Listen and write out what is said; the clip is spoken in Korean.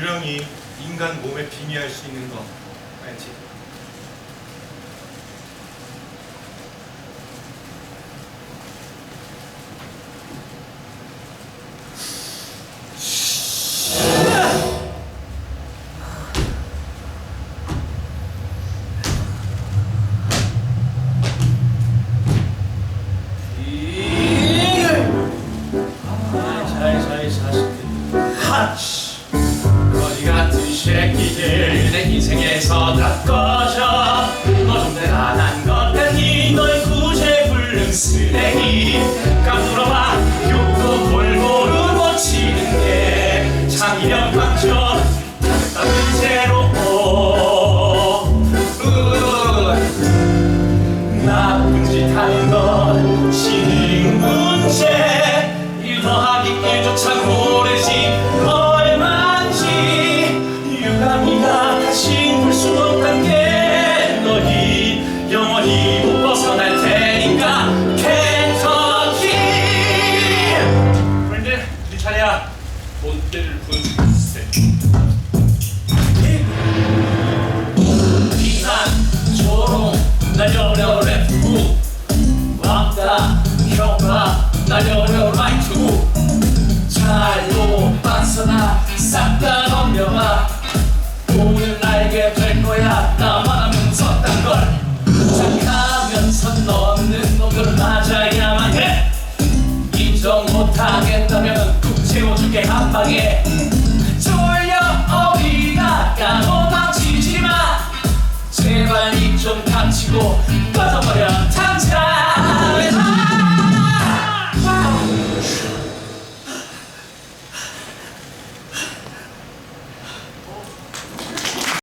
유령이 인간 몸에 빙의할 수 있는 거 알지? 내 인생에서 다 꺼져 너좀 대단한 것 같니 너의 구제 불능 쓰레기. 까불어봐 욕도 골고루 못 치는데 창의력 강조. 나쁜 짓 하는 건 신인 문제 일 더하기 일조차 모 차례야. 본때를 분세 비난 조롱 날려오려 랩후. 왕따 평화 날려오려 라이트후. 잘도 빠서나 싹다 넘겨봐 한 방에 졸려 어디가 까도망치지 마 제발 입좀 닥치고 꺼져버려 당장